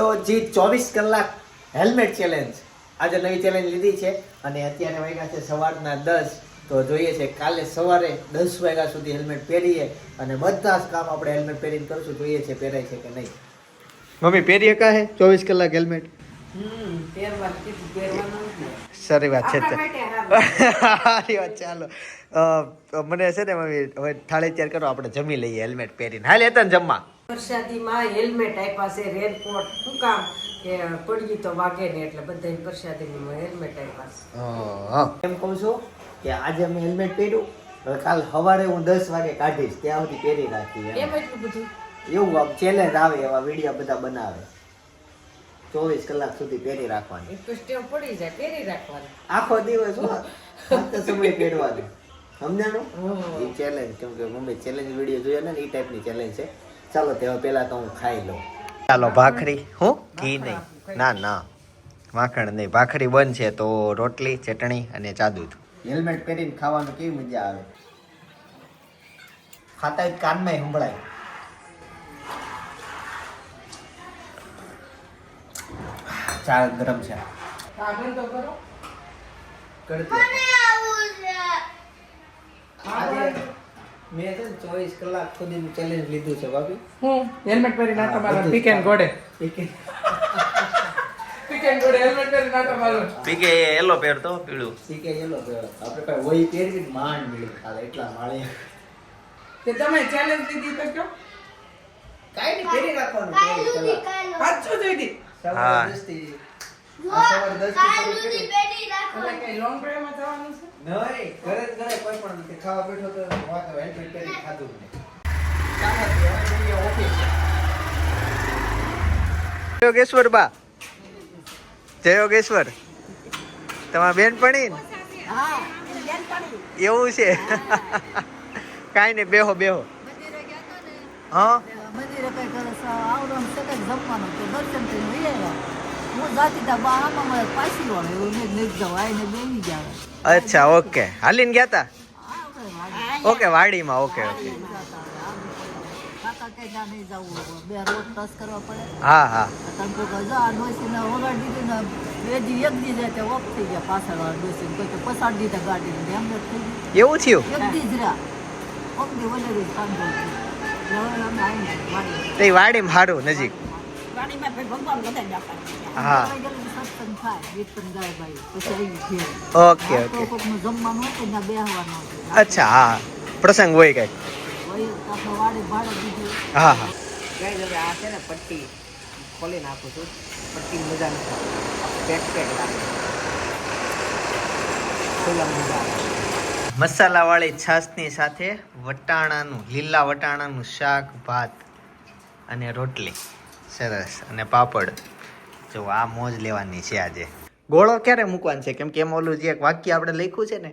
તો જી ચોવીસ કલાક હેલ્મેટ ચેલેન્જ આજે નવી ચેલેન્જ લીધી છે અને અત્યારે વાગ્યા છે સવારના દસ. તો જોઈએ છે કાલે સવારે દસ વાગ્યા સુધી હેલ્મેટ પહેરીએ અને બધા જ કામ આપણે હેલ્મેટ પહેરીને કરશું. જોઈએ છે પહેરાય છે કે નહીં. મમ્મી પહેરી કા હે ચોવીસ કલાક હેલ્મેટ. સારી વાત છે સારી વાત ચાલો મને છે ને મમ્મી હવે થાળી તૈયાર કરો આપણે જમી લઈએ હેલ્મેટ પહેરીને. હાલ હતા ને જમવા? પ્રસાદીમાં હેલ્મેટ આપ્યા છે રેનકોટ શું કામ? કે પડી તો વાગે ને એટલે બધા પ્રસાદીમાં હેલ્મેટ આપ્યા છે. એમ કહું છું કે આજે મેં હેલ્મેટ પહેર્યું હવે કાલ સવારે હું દસ વાગે કાઢીશ ત્યાં સુધી પહેરી રાખી એમ. એમ એટલું બધું? એવું આમ ચેલેન્જ આવે એવા વીડિયો બધા બનાવે. ચોવીસ કલાક સુધી પહેરી રાખવાની. એક તો પડી જાય પહેરી રાખવાની. આખો દિવસ સમય પહેરવાનું. સમજાણું? એ ચેલેન્જ કેમ કે મમ્મી ચેલેન્જ વીડિયો જોયો ને એ ટાઈપની ચેલેન્જ છે. ચાલો તે હવે પહેલા તો હું ખાઈ લઉં. ચાલો ભાખરી? હું? ઘી નહીં. ના ના. માખણ નહીં. ભાખરી બંધ છે તો રોટલી ચટણી અને ચાદુ હેલ્મેટ પહેરીને ખાવાનું કેવી મજા આવે? ખાતા જ કાનમાં સંભળાય. ચા ગરમ છે. આગળ તો કરો. કરતી. મેં છે ને ચોવીસ કલાક સુધીનું ચેલેન્જ લીધું છે ભાભી. હું? હેલ્મેટ પહેરી નાખો મારો. પીક એન્ડ ગોડે પીકે એન્ડ ગોડે હેલ્મેટ પહેરી નાખો મારો. પીકે યલો પહેરતો પીળું. પીકે એલો પહેરો. આપણે પાસે વહી પહેરવી માંડ મિલી ખાલે એટલા માળી તે તમે ચેલેન્જ લીધી તો કયો? કાઈ નહીં પહેરી રાખવાનું પાછું જોઈ દી હા. ખાવા બેઠો તો વાત હેલ્મેટ પહેરી ખાધું. યોગેશ્વર બા. જય યોગેશ્વર. તમારા બેનપણી? એવું છે. કાંઈ નહીં બેહો બેહો. હા? મંદિરે કઈ જમવાનું? દર્શન હું જાતી તા બા આમાં પાછી વળે એવું મેં નહીં જાવ બેસી જાવ અચ્છા ઓકે. હાલીને ગયા તા? ઓકે વાડીમાં ઓકે ઓકે. ના હા હા. ને એવું થયું? તે વાડીમાં સારું નજીક. હા. Okay okay. અચ્છા હા. પ્રસંગ હોય કંઈક. હા હા. આ છે ને પટ્ટી. ખોલી નાખું છું. પટ્ટી મજા નથી પેક લાગે મસાલાવાળી છાશની સાથે વટાણાનું લીલા વટાણાનું શાક ભાત અને રોટલી. સરસ. અને પાપડ. જો આ મોજ લેવાની છે આજે. ગોળો ક્યારે મૂકવાનો છે? કેમ કે એમ ઓલું જે એક વાક્ય આપણે લખ્યું છે ને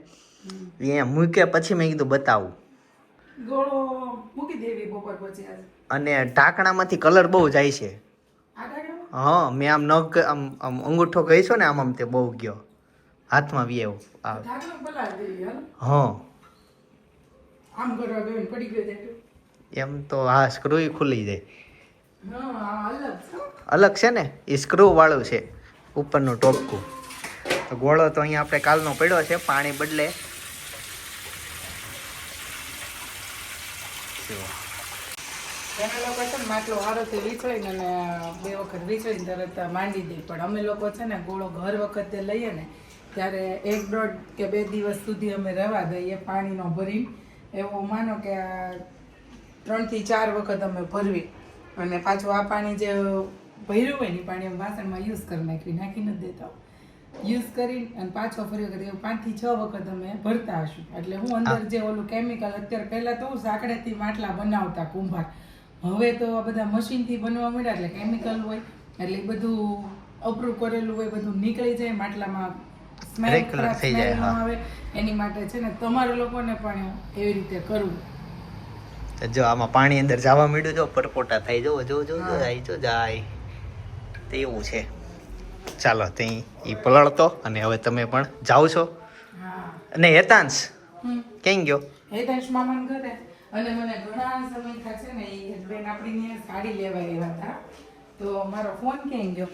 એ મૂકે પછી મેં કીધું બતાવું. ગોળો મૂકી દેવી બપોર પછી અને ઢાંકણામાંથી કલર બહુ જાય છે. હા મેં આમ નખ આમ આમ અંગૂઠો કહીશો ને આમ આમ તે બહુ ગયો. હાથમાં વી એવું. હા. એમ તો હા સ્ક્રૂ ખુલી જાય. અલગ છે ને? એ સ્ક્રૂ વાળું છે, ઉપરનું ટોપકું. તો ગોળો તો અહીંયા આપણે કાલનો પડ્યો છે, પાણી બદલે. એના લોકો છે ને માટલો હારોથી વીછળીને અને બે વખત વીછળીને તરત માંડી દે. પણ અમે લોકો છે ને ગોળો ઘર વખતે લઈએ ને, ત્યારે એક દોઢ કે બે દિવસ સુધી અમે રહેવા દઈએ પાણીનો ભરી એવો માનો કે ત્રણથી ચાર વખત અમે ભરવી. અને પાછું આ પાણી જે ભર્યું હોય ને પાણી વાસણમાં યુઝ કરી નાખી નાખી નથી દેતા. યુઝ કરી અને પાછો ફરી વખત પાંચથી છ વખત અમે ભરતા હશું. એટલે હું અંદર જે ઓલું કેમિકલ અત્યારે પહેલા તો હું સાંકળેથી માટલા બનાવતા કુંભાર. હવે તો આ બધા મશીનથી બનવા મળ્યા એટલે કેમિકલ હોય એટલે બધું અપ્રૂવ કરેલું હોય બધું નીકળી જાય માટલામાં સ્મેલ Regular થઈ જાય, આવે. એની માટે છે ને તમારા લોકોને પણ એવી રીતે કરવું. જો આમાં પાણી અંદર જવા માંડ્યું જો પરપોટા થાય જો જો જો જાય જો જાય. તે એવું છે. ચાલો ત્યાં એ પલળતો અને હવે તમે પણ જાઓ છો. અને હેતાંશ કેમ ગયો? હેતાંશ મામાન ઘરે. અને મને ઘણા સમય છે ને એ બેન આપણીને સાડી લેવા આવ્યા હતા. તો મારો ફોન ક્યાંય ગયો?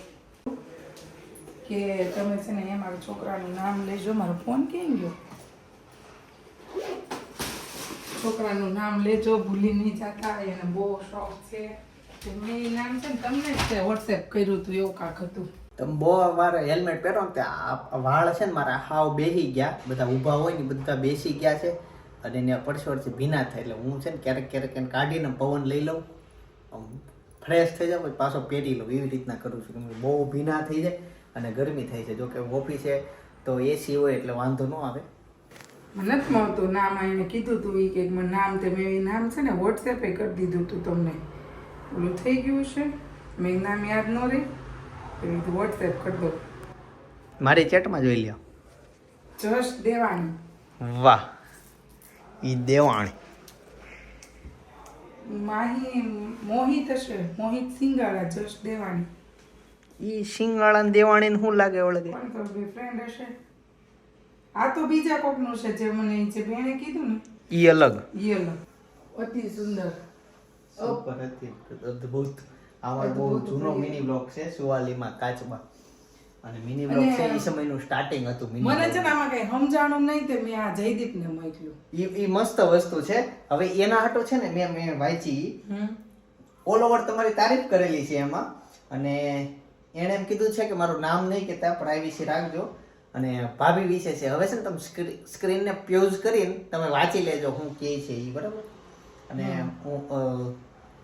કે તમે છે ને એ મારા છોકરાનું નામ લેજો. મારો ફોન કેમ ગયો? છોકરાનું નામ લેજો, ભૂલી નહીં જતા, એને બહુ શોખ છે. મેં નામ છે ને તમને જ તે વોટ્સએપ કર્યું હતું એવું કાંક હતું. તમે બહુ વાર હેલ્મેટ પહેરો ને વાળ છે ને મારા હાવ બેસી ગયા. બધા ઊભા હોય ને બધા બેસી ગયા છે. અને એને પરસેવરથી ભીના થાય. એટલે હું છે ને ક્યારેક ક્યારેક એને કાઢીને પવન લઈ લઉં. આમ ફ્રેશ થઈ જાઉં, પછી પાછો પહેરી લઉં. એવી રીતના કરું છું. બહુ ભીના થઈ જાય અને ગરમી થઈ જાય જોકે ઓફિસે તો એસી હોય એટલે વાંધો ન આવે. મને નથી મળતું નામ એને કીધું હતું એ કે મને નામ તે મેં એ નામ છે ને વોટ્સએપે કરી દીધું હતું તમને. ઓલું થઈ ગયું છે? મેં નામ યાદ ન રહે. તો વોટ્સએપ કરી દો મારી ચેટમાં જોઈ લ્યો. જશ દેવાણી. વાહ. ઈ દેવાણી. માહી મોહિત હશે મોહિત સિંગાળા જશ દેવાણી. ઈ સિંગાળા દેવાણીને શું લાગે ઓળગે? ફ્રેન્ડ હશે? આ તો બીજા કોકનું છે જે મને જે બેને કીધું ને ઈ અલગ. ઈ અલગ. અતિ સુંદર. સુપર અતિ અદ્ભુત. આમાં બહુ જૂનો મિની બ્લોગ છે સુવાલીમાં કાચબા અને મિની બ્લોગ છે એ સમયનું સ્ટાર્ટિંગ હતું મિની મને છે ને આમાં કઈ સમજાણું નહીં તે મેં આ જયદીપને મોકલ્યું. એ ઈ મસ્ત વસ્તુ છે. હવે એના હાટો છે ને મેં મેં વાંચી. હમ. ઓલ ઓવર તમારી તારીફ કરેલી છે એમાં. અને એણે એમ કીધું છે કે મારું નામ નહીં કહેતા પ્રાઇવેસી રાખજો. અને ભાભી વિશે છે. હવે છે ને તમે સ્ક્રીનને પ્યુઝ કરીને તમે વાંચી લેજો હું કે છે એ બરાબર? અને હું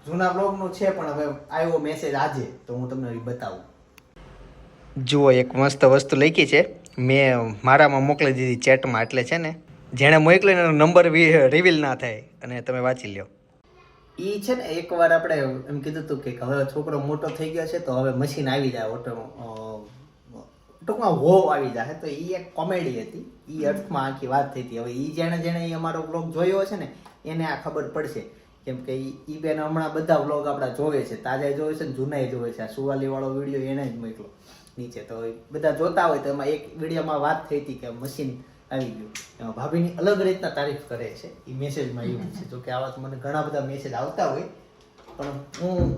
જૂના બ્લોગનું છે પણ હવે આવ્યો મેસેજ આજે તો હું તમને એ બતાવું. જુઓ એક મસ્ત વસ્તુ લખી છે. મેં મારામાં મોકલી દીધી ચેટમાં એટલે છે ને જેણે મોકલીને એનો નંબર રિવીલ ના થાય અને તમે વાંચી લ્યો. એ છે ને એકવાર આપણે એમ કીધું હતું કે હવે છોકરો મોટો થઈ ગયો છે તો હવે મશીન આવી જાય ઓટો ટૂંકમાં વોવ આવી જશે તો એ એક કોમેડી હતી. એ અર્થમાં આખી વાત થઈ હતી. હવે એ જેણે જેણે એ અમારો બ્લોગ જોયો હશે ને એને આ ખબર પડશે. કેમ કે ઈ બેન હમણાં બધા બ્લોગ આપણા જોવે છે. તાજા જોવે છે ને જૂનાય જોવે છે. આ સુવાલી વાળો વીડિયો એને જ મોકલો નીચે. તો બધા જોતા હોય તો એમાં એક વિડીયોમાં વાત થઈ હતી કે મશીન આવી ગયું. એમાં ભાભીની અલગ રીતના તારીફ કરે છે. એ મેસેજમાં એવું છે. જો કે આવા તો મને ઘણા બધા મેસેજ આવતા હોય. પણ હું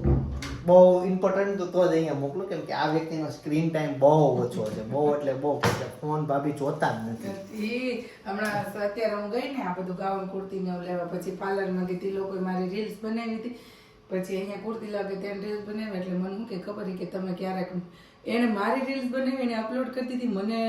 બહુ ઇમ્પોર્ટન્ટ તો જ અહીંયા મોકલું, કેમ કે આ વ્યક્તિનો સ્ક્રીન ટાઈમ બહુ ઓછો છે. બહુ એટલે બહુ, એટલે ફોન ભાભી જોતા જ નથી. ઈ હમણાં અત્યારે હું ગઈ ને આ બધું ગાઉન, કુર્તી ને લેવા, પછી પાર્લરમાં ગઈ હતી લોકોએ મારી રીલ્સ બનાવી હતી. પછી અહીંયા કુર્તી લાગે ત્યાં રીલ્સ બનાવી એટલે મને શું કે ખબર કે તમે ક્યારેક એણે મારી રીલ્સ બનાવી એને અપલોડ કરી હતી. મને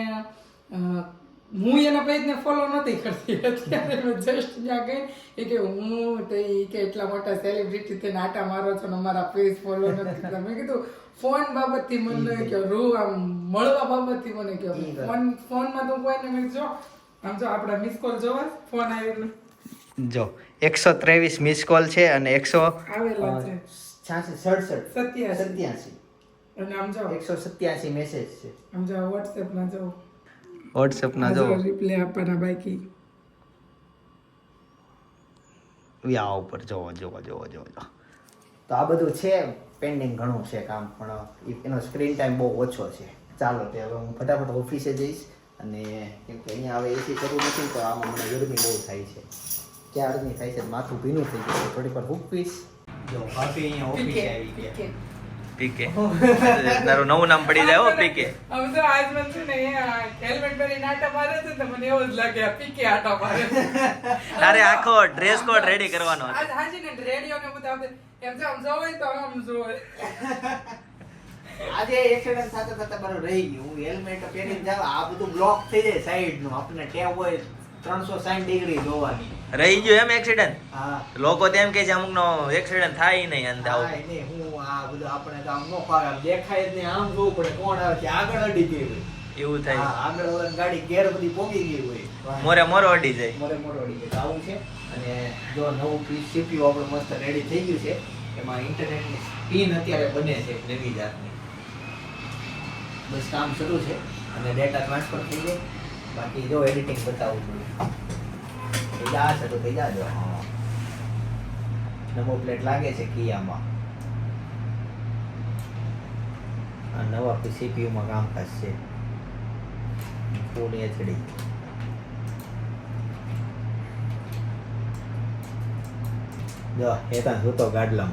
હું એના પેજને ફોલો નથી કરતી. અત્યારે મેં જસ્ટ ત્યાં ગઈ. એ કે હું તો એ કે એટલા મોટા સેલિબ્રિટી થઈને આટા મારો છો ને અમારા પેજ ફોલો નથી કરતા. મેં કીધું ફોન બાબતથી મને કહો રૂ આમ મળવા બાબતથી મને કહો ફોન ફોનમાં તો કોઈને મેં જો આમ જો આપણા મિસ કોલ જોવા ફોન આવેલો જો એકસો ત્રેવીસ મિસ કોલ છે અને એકસો આવેલા છે. છ્યાસી સડસઠ. સત્યાસી. સત્યાસી. અને આમ જો. એકસો સત્યાસી મેસેજ છે. આમ જો વોટ્સએપ ના જો. વોટ્સઅપના જો રિપ્લે આપવાના બાકી. વ્યા ઉપર જોવો જોવો જોવો જોવો જો તો આ બધું છે પેન્ડિંગ ઘણું છે કામ પણ એનો સ્ક્રીન ટાઈમ બહુ ઓછો છે. ચાલો તે હવે હું ફટાફટ ઓફિસે જઈશ અને કેમ કે અહીંયા હવે એસી કરવું નથી તો આમાં મને ગરમી બહુ થાય છે. ક્યાં ક્યારની થાય છે? માથું ભીનું થઈ ગયું. થોડીક વાર હૂકવીશ જો ભાભી અહીંયા ઓફિસે આવી ગયા. પીકે તારું નવું નામ પડી જાય હો પીકે હવે તો આજ મને છે ને હેલ્મેટ પહેરીને આટા મારે છે તો મને એવું જ લાગે પીકે આટા મારે. તારે આખો ડ્રેસ કોડ રેડી કરવાનો હતો આજ હાજી ને રેડિયો ને બધા આપણે એમ જો આમ જોવે તો આમ જોવે આજે એક્સિડન્ટ થતા થતા મારું રહી ગયું. હું હેલ્મેટ પહેરીને જાવ આ બધું બ્લોક થઈ જાય સાઈડનું. આપણે ટેવ હોય ત્રણસો ડિગ્રી જોવાની. રહી ગયો એમ એક્સિડન્ટ હા. લોકો તેમ કે છે અમુક નો એક્સિડન્ટ થાય નહીં અંદર આવું. હું આ બધું આપણે તો આમ નો ફાવે. આમ દેખાય જ નહીં. આમ જોવું પડે કોણ આવે છે? આગળ અડી ગઈ હોય. એવું થાય. આગળ ઓલાની ગાડી ઘેર બધી પોગી ગઈ હોય. મોરે મોરો અડી જાય. મોરે મોરો અડી જાય. આવું છે. અને જો નવું સીપીયુ આપણું મસ્ત રેડી થઈ ગયું છે. એમાં ઇન્ટરનેટની સ્પીન અત્યારે બને છે નવી જાતની. બસ કામ શરૂ છે. અને ડેટા ટ્રાન્સફર થઈ જાય. બાકી જો એડિટિંગ બતાવું છું. થઈ જા છે તો થઈ જાજો નવો પ્લેટ લાગે છે કિયામાં. આ નવા સીપીયુમાં કામકાજ છે. Full HD. જો હેતા સૂતો ગાડલામ.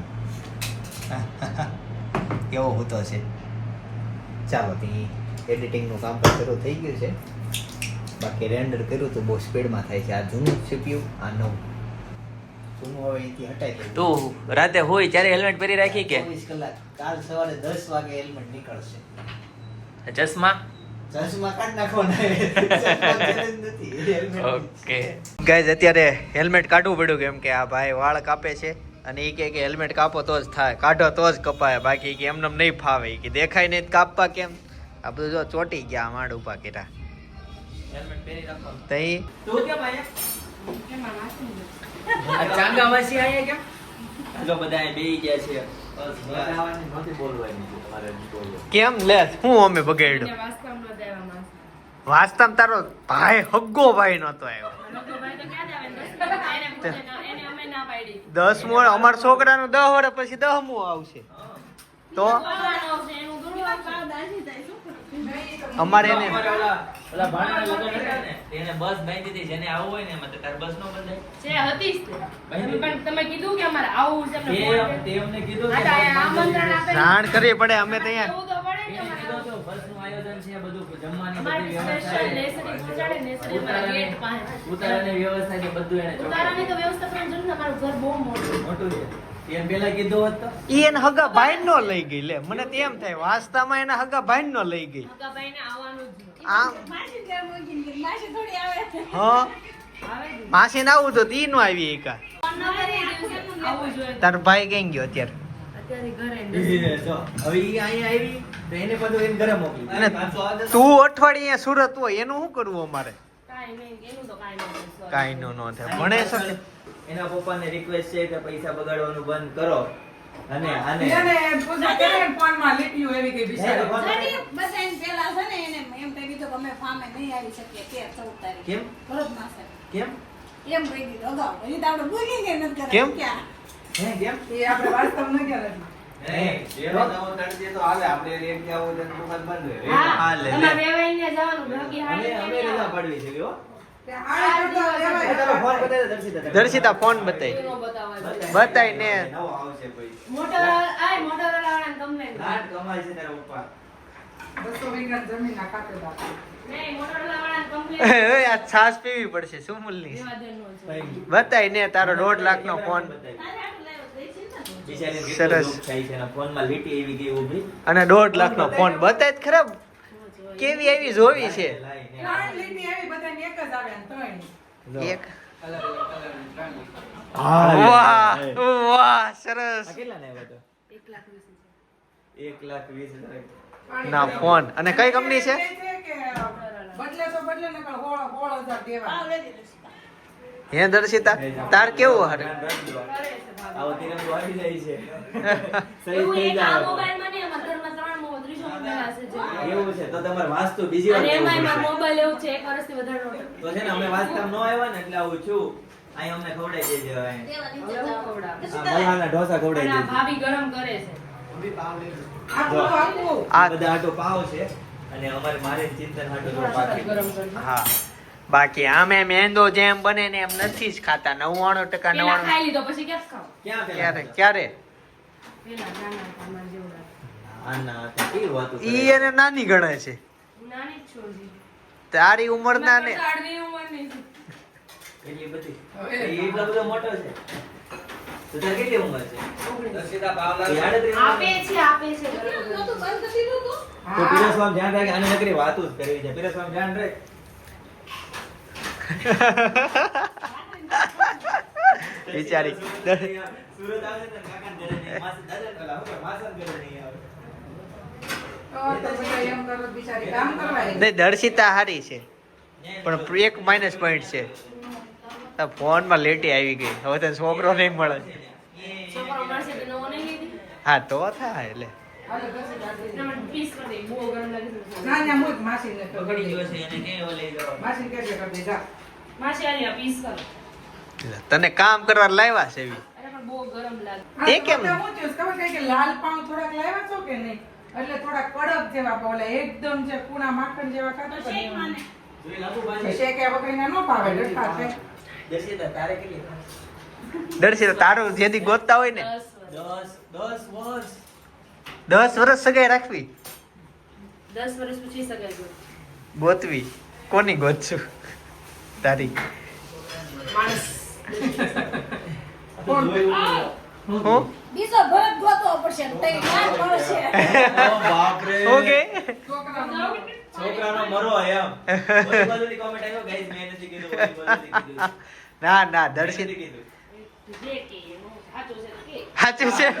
કેવો હૂતો છે? ચાલો ત્યાં એડિટિંગનું કામ શરૂ થઈ ગયું છે. બાકી રેન્ડર કર્યું તો બહુ સ્પીડમાં થાય છે. આ જૂનું સીપીયુ આ નવું. તું રાતે હોય ત્યારે હેલ્મેટ પહેરી રાખી કે? કલાક. કાલ સવારે દસ વાગે હેલ્મેટ નીકળશે. ચશ્મા. ઓકે. ગાઈઝ અત્યારે હેલ્મેટ કાઢવું પડ્યું કેમ કે આ ભાઈ વાળ કાપે છે અને એ કે હેલ્મેટ કાપો તો જ થાય. કાઢો તો જ કપાય. બાકી કે એમને નહીં ફાવે. કે દેખાય નહીં કાપવા કેમ? આ બધું જો ચોટી ગયા માંડ ઊભા કર્યા. હેલ્મેટ પહેરી રાખો તો ઈ તું કેમ આયા નાખી દે. આયા કેમ જો બધા બેહી ગયા છે. કેમ લે હું અમે બગાડ્યું. વાસ્તવ તારો ભાઈ હગ્ગો ભાઈ નતો આવ્યો? દસ ના અમારા છોકરાનું દહ વર્ષ પછી દહમું આવશે. તો? અમારે એને ઓલા ઓલા ભાણાના ને એને બસ બાંધી હતી જેને આવવું હોય ને એમાં તો બસ નો બંધાય. છે, હતી પણ તમે કીધું કે અમારે આવું છે અમને તે અમને કીધું હા, આમંત્રણ આપે. જાણ કરવી પડે અમે તો અહીંયા એવું તો પડે ને આયોજન છે બધું જમવાની બધી વ્યવસ્થા special પહોંચાડે, લેસરી અમારા ઉતારાની- પાસે. ઉતારાની વ્યવસ્થા છે બધું એને ઉતારાની તો વ્યવસ્થા કરવાની જરૂર અમારું ઘર બહુ મોટું મોટું છે. ઈ એને હગા ભાઈ નો લઈ ગઈ લે મને તો એમ થાય વાસ્તવમાં એના હગા ભાઈ નો લઈ ગઈ. આમ હા માસી ને આવું. તો ઈ નો આવી એકા. તાર ભાઈ કઈ ગયો અત્યારે? અત્યારે ઘરે ને જો હવે ઈ અહીંયા આવી તો એને બધું એને ઘરે મોકલી અને તું અઠવાડિયે સુરત હોય એનું શું કરવું અમારે? કાંઈ નહીં, એનું તો કાંઈ નહીં, sorry. કાંઈ નો નો થાય ભણે શકે. એના પપ્પાને રિક્વેસ્ટ છે કે પૈસા બગાડવાનું બંધ કરો અને આને એને પૂછા કરે ને ફોનમાં લીટીઓ એવી કઈ બિચારી. બસ બધા પેલા છે ને એને એમ કહી દીધું કે અમે ફામે નહીં આવી શકીએ કે 14 તારીખ કેમ ભરત માસે. કેમ એમ કહી દીધું અગાઉ. હજી તો આપણે booking ય નથી કરાવી. કેમ? હે કેમ એ આપણે વાસ્તવ ન કહેવાય. હા, હા, લે, ફોન બતાવી દર્શિતા ફોન. જોઈએ. બતાય ને. છાસ પીવી પડશે સુમુલની બતાય ને તારો દોઢ લાખ નો ફોન સરસ. અને દોઢ લાખ નો ફોન. બતાય ખરાબ કેવી આવી જોવી છે? લાઈને ત્રણ લીટી આવી, બધાને એક જ આવે ને ત્રણ. જો. એક. હા, વાહ વાહ સરસ. એક લાખ વીસ હજાર. ના ફોન. અને કઈ કંપની છે. હે દર્શિતા. તાર કેવું હારે. આવો તિરંગો આવી જાય છે. સહી થઈ જાય એવું છે તો તમારે વાંચતું બીજી વાર. મોબાઈલ એવું છે એક વર્ષથી વધારે. તો છે ને અમે વાંચતા ન આવ્યા ને એટલે આવું છું. અહીં અમને ખવડાવી દેજો અહીં. મલ્હારના ઢોસા ખવડાવી આ દેજો. ભાભી ગરમ કરે છે. આખું? આ બધા આટો પાવ છે અને અમારે મારે ચિંતન હાટો જો પાકી હા. બાકી આમે મેંદો જેમ બને ને એમ નથી જ ખાતા. નવ્વાણું ટકા નવ્વાણું ક્યારે? ક્યારે? ઈ એને નાની ગણે છે. તારી ઉંમરના ને મારા અડધી ઉંમરની એટલી બધી? એ એટલો બધો મોટો છે? તો તાર કેટલી ઉંમર ધ્યાન રાખ બિચારી. સુરત આવે ને કાકા ઘરે નહીં માસી દાદા પેલા હું ઘરે નહીં આવે તો તો બધા એમ કરો તો બિચારી કામ કરવા આવી. નહીં દર્શિતા હારી છે. પણ એક માઇનસ પોઈન્ટ છે. આ ફોનમાં લેટી આવી ગઈ. હવે તને છોકરો નહીં મળે. હા તો થાય એટલે. તને કામ કરવા લાવ્યા છે એવી. અરે પણ બહુ ગરમ લાગે. તે કેમ? લાલ પાઉં થોડાક લાવ્યા છો કે નહીં? એટલે થોડા કડક જેવા પાઉં, એકદમ જે કુણા માખણ જેવા ખાતા તો શેક માને. દર્શિતા તારે કેટલી દર્શિતા તારું જેથી ગોતતા હોય ને. દસ વર્ષ. દસ દસ વર્ષ. દસ વર્ષ સગાઈ રાખવી. દસ વર્ષ પછી સગાઈ ગોતવી. કોની ગોતશું તારી. માણસ. કોણ હું? બીજો ભરત ગોતવો પડશે. તઈ ના મળશે. ઓકે. છોકરાનો મરો એમ. ઓલી બાજુથી આવ્યો, guys, મેં નથી કીધું, ઓલી કીધું. ના ના દર્શિત. કીધું. જે કે સાચું છે કે સાચું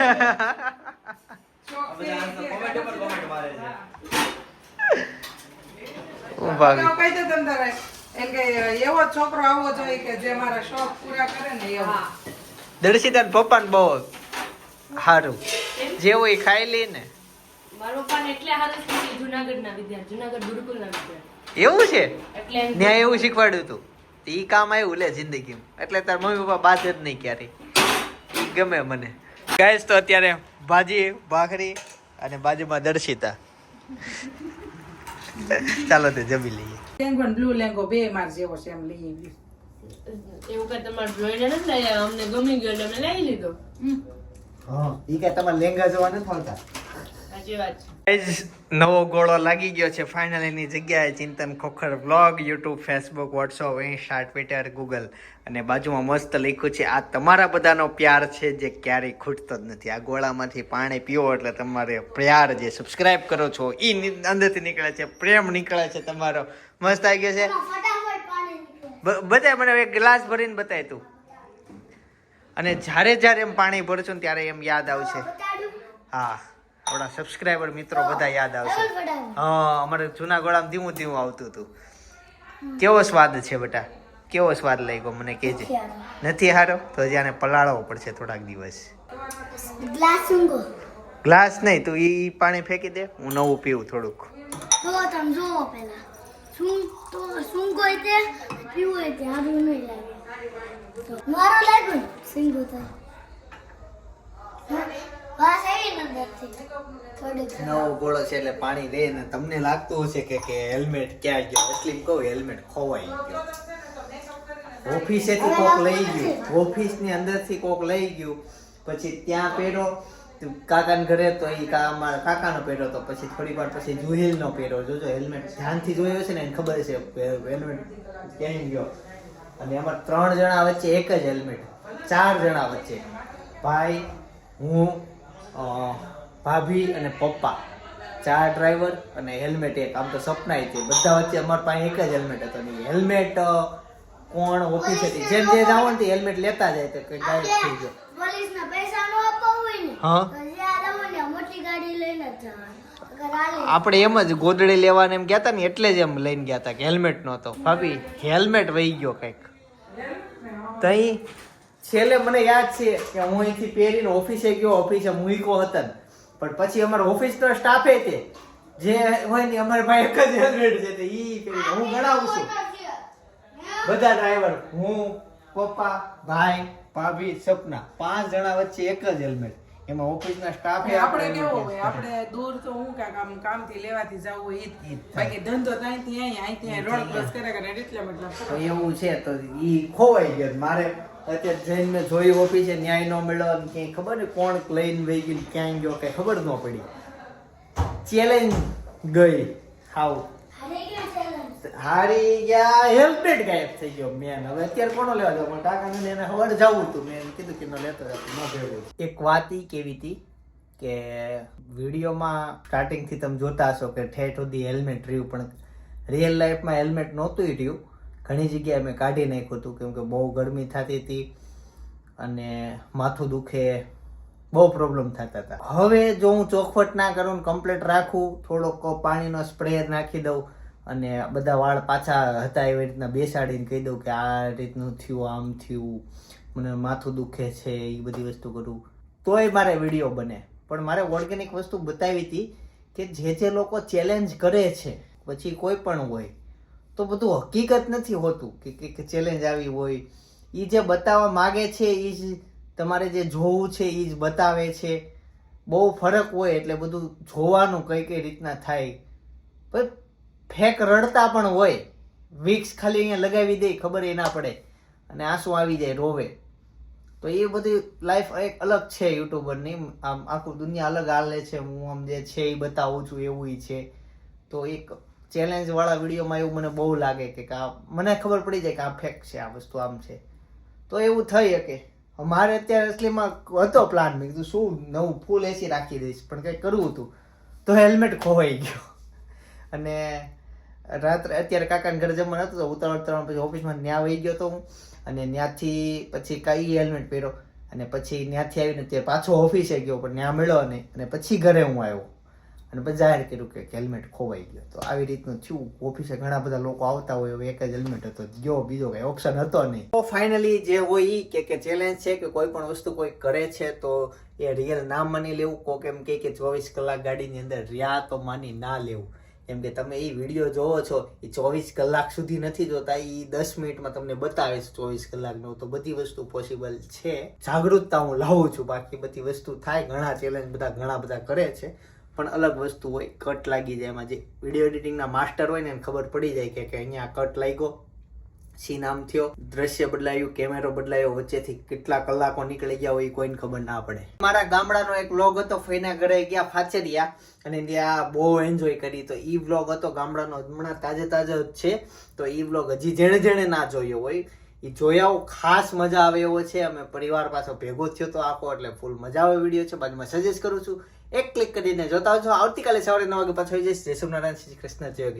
ઉપર મારે દે તમ તારે. એમ કે એવો છોકરો આવવો જોઈએ કે જે મારા શોખ પૂરા કરે ને એવો. દર્શિતા પપ્પા ને બહુ સારું જેવું એ ખાઈ લે ને એવું છે? એટલે ત્યાં એવું શીખવાડ્યું તું. ઈ કામ આવ્યું લે જિંદગીમાં. એટલે તાર મમ્મી પપ્પા બાદ જ નહીં ક્યારે ઈ ગમે મને. ગાઈસ તો અત્યારે ભાજી ભાખરી અને બાજુમાં દર્શિતા. ચાલો તે જમી લઈએ. લેંગો બ્લુ લેંગો બે માર જેવો છે એમ લઈ. એવું કે તમારે જોઈને નથી લઈ આવ્યા. અમને ગમી ગયો એટલે અમે લઈ લીધો. હા ઈ કે તમારે લેંગા જોવા નથી મળતા? સાચી વાત છે. નવો ગોળો લાગી ગયો છે ફાઇનલ એની જગ્યાએ Chintan Khokhar blog YouTube Facebook WhatsApp Insta Twitter Google અને બાજુમાં મસ્ત લખ્યું છે આ તમારા બધાનો પ્યાર છે જે ક્યારેય ખૂટતો જ નથી. આ ગોળામાંથી પાણી પીવો એટલે તમારે પ્યાર જે સબસ્ક્રાઇબ કરો છો એ અંદરથી નીકળે છે પ્રેમ નીકળે છે તમારો. મસ્ત આવી ગયો છે. બ- બતાય મને એક ગ્લાસ ભરીને બતાય તું. અને જ્યારે જ્યારે એમ પાણી ભરશું ને ત્યારે એમ યાદ આવશે. હા આપણા સબસ્ક્રાઈબર મિત્રો બધા યાદ આવશે. હા અમારે જૂના ગોળામાં ધીમું ધીમું આવતું હતું. કેવો સ્વાદ છે બેટા? કેવો સ્વાદ લાગ્યો મને કહેજે. નથી હારો. તો હજી આને પલાળવો પડશે થોડાક દિવસ. ગ્લાસ ગ્લાસ નહીં તું એ પાણી ફેંકી દે. હું નવું પીવું થોડુંક. જો તમે જોવો પેલા શું તો શું કોઈ તે? પીવું હોય તે સારું નહીં લાગે. મારો લાગ્યું ને સિંગુ હા, વાસ આવી અંદરથી થોડીક નવો ગોળો છે એટલે પાણી દે ને તમને લાગતું હશે કે કે હેલ્મેટ ક્યાં ગયો? એટલે કહું હેલ્મેટ ખોવાઈ ગયો. ઓફિસેથી કોક લઈ ગયું. ઓફિસની અંદરથી કોક લઈ ગયું. પછી ત્યાં પહેરો કાકાના ઘરે તો એ મારા કાકાનો પહેરો તો પછી થોડી વાર પછી જુહિલનો પહેરો જોજો હેલ્મેટ ધ્યાનથી જોયો છે ને, એને ખબર છે હેલ્મેટ ક્યાંય ગયો. અને એમાં ત્રણ જણા વચ્ચે એક જ હેલ્મેટ ચાર જણા વચ્ચે. ભાઈ, હું ભાભી અને પપ્પા. ચાર ડ્રાઈવર અને હેલ્મેટ એક. આમ તો સપના હતી બધા વચ્ચે અમારા પાસે એક જ હેલ્મેટ હતો ને હેલ્મેટ કોણ ઓફિસ હતી? જેમ જે જાવ ને હેલ્મેટ લેતા જાય તો કંઈ ગાયબ થઈ ગયો. આપણે એમ જ ગોદડી લેવાને એમ ગયા હતા ને એટલે જ એમ લઈને ગયા હતા કે હેલ્મેટ નહોતો. ભાભી હેલ્મેટ વહી ગયો કંઈક. તઈ? છેલ્લે મને યાદ છે કે હું અહીંથી પહેરીને ઓફિસે ગયો ઓફિસે મૂકો હતા ને. પણ પછી અમારા ઓફિસનો સ્ટાફે તે જે હોય ને અમારા પાસે એક જ હેલ્મેટ છે તે ઈ પહેરીને હું ગણાવું છું. બધા ડ્રાઈવર હું પપ્પા ભાઈ ભાભી સપના પાંચ જણા વચ્ચે એક જ હેલ્મેટ એમાં ઓફિસના સ્ટાફે આપણે કેવું હોય આપણે દૂર તો હું કાંઈક આમ કામથી લેવાથી જવું હોય ઈ. બાકી ધંધો તો અહીંથી અહીં અહીંથી અહીં રોડ ક્રોસ કરે કરે એટલે મતલબ એવું છે તો ઈ ખોવાઈ ગયો. મારે અત્યારે જઈને મેં જોયું ઓફિસે ન્યાય ન મળ્યો ક્યાંય ખબર ને કોણ લઈને વહી ગયું ક્યાંય ગયો કઈ ખબર ન પડી. ચેલેન્જ ગઈ. challenge. હારી ગયા હેલ્મેટ ગાયબ થઈ ગયો મેન હવે અત્યારે કોનો લેવા જાવ? પણ કાકાને એને ખબર જવું હતું. મેં કીધું કે ન લેતો ન ભેગું. એક વાત ઈ કેવી હતી કે વિડીયોમાં સ્ટાર્ટિંગથી તમે જોતા હશો કે ઠેઠ સુધી હેલ્મેટ રહ્યું, પણ રિયલ લાઈફમાં હેલ્મેટ નહોતું રહ્યું. ઘણી જગ્યાએ મેં કાઢી નાખ્યું હતું, કેમ કે બહુ ગરમી થતી હતી અને માથું દુખે, બહુ પ્રોબ્લેમ થતા હતા. હવે જો હું ચોખવટ ના કરું કમ્પ્લીટ રાખું, થોડોક પાણીનો સ્પ્રે નાખી દઉં અને બધા વાળ પાછા હતા એવી રીતના બેસાડીને કહી દઉં કે આ રીતનું થયું, આમ થયું, મને માથું દુખે છે એ બધી વસ્તુ કરું. તોય મારે વીડિયો બને. પણ મારે ઓર્ગેનિક વસ્તુ બતાવી હતી કે જે જે લોકો ચેલેન્જ કરે છે, પછી કોઈ પણ હોય, તો બધું હકીકત નથી હોતું કે કે ચેલેન્જ આવી હોય. એ જે બતાવવા માગે છે એ જ તમારે જે જોવું છે એ જ બતાવે છે. બહુ ફરક હોય એટલે બધું જોવાનું કઈ કઈ રીતના થાય. પણ ફેક રડતા પણ હોય, વિક્સ ખાલી અહીંયા લગાવી દે, ખબર એ ના પડે. અને આંસુ આવી જાય રોવે. તો એ બધી લાઈફ એક અલગ છે યુટ્યુબરની. આમ આખું દુનિયા અલગ હાલે છે. હું આમ જે છે એ બતાવું છું, એવું છે. તો એક ચેલેન્જ વાળા વિડીયોમાં એવું મને બહુ લાગે કે આ મને ખબર પડી જાય કે આ ફેક છે, આ વસ્તુ આમ છે. તો એવું થઈ શકે. મારે અત્યારે અસલીમાં હતો પ્લાન મેં કીધું, શું નવું ફૂલ એસી રાખી દઈશ? પણ કંઈક કરવું હતું તો હેલ્મેટ ખોવાઈ ગયો. અને રાત્રે અત્યારે કાકાને ઘરે જમવાનું હતું તો ઉતાવળ ઉતાવળ પછી ઓફિસમાં ન્યા વહી ગયો તો હું અને ત્યાંથી પછી કઈ હેલ્મેટ પહેર્યો અને પછી ત્યાંથી આવીને તે પાછો ઓફિસે ગયો પણ ત્યાં મળ્યો નહીં. અને પછી ઘરે હું આવ્યો. અને પછી જાહેર કર્યું કે હેલ્મેટ ખોવાઈ ગયો. તો આવી રીતનું થયું. ઓફિસે ઘણા બધા લોકો આવતા હોય એવો એક જ હેલ્મેટ હતો. ગયો, બીજો કઈ ઓપ્શન હતો નહીં. તો ફાઇનલી જે હોય એ કે કે ચેલેન્જ છે કે કોઈ પણ વસ્તુ કોઈ કરે છે તો એ રિયલ ના માની લેવું. કોક એમ કે ચોવીસ કલાક ગાડીની અંદર રહ્યા તો માની ના લેવું. કેમ કે તમે એ વીડિયો જોવો છો એ ચોવીસ કલાક સુધી નથી જોતા એ દસ મિનિટમાં તમને બતાવે છે ચોવીસ કલાકનો. તો બધી વસ્તુ પોસિબલ છે. જાગૃતતા હું લાવું છું. બાકી બધી વસ્તુ થાય, ઘણા ચેલેન્જ બધા ઘણા બધા કરે છે. પણ અલગ વસ્તુ હોય કટ લાગી જાય. એમાં જે વીડિયો એડિટિંગના માસ્ટર હોય ને એને ખબર પડી જાય કે અહીંયા કટ લાગ્યો. સીન આમ થયો, દ્રશ્ય બદલાયું, કેમેરો બદલાયો, વચ્ચેથી કેટલા કલાકો નીકળી ગયા હોય એ કોઈને ખબર ના પડે. મારા ગામડાનો એક વ્લોગ હતો ફઈના ઘરે ગયા ફાચરિયા અને ત્યાં બહુ એન્જોય કરી. તો ઈ વ્લોગ હતો, ગામડાનો હમણાં તાજે તાજો જ છે. તો ઈ વ્લોગ હજી જેણે જેણે ના જોયો હોય એ જોયાઓ, ખાસ મજા આવે એવો છે. અમે પરિવાર પાછો ભેગો થયો તો આખો, એટલે ફૂલ મજા આવે વીડિયો છે. બાજુમાં સજેસ્ટ કરું છું, એક ક્લિક કરીને જોતા આવજો. આવતીકાલે સવારે નવ વાગે પાછો આવી જઈશ. જય સોમનારાયણ શ્રી કૃષ્ણ, જય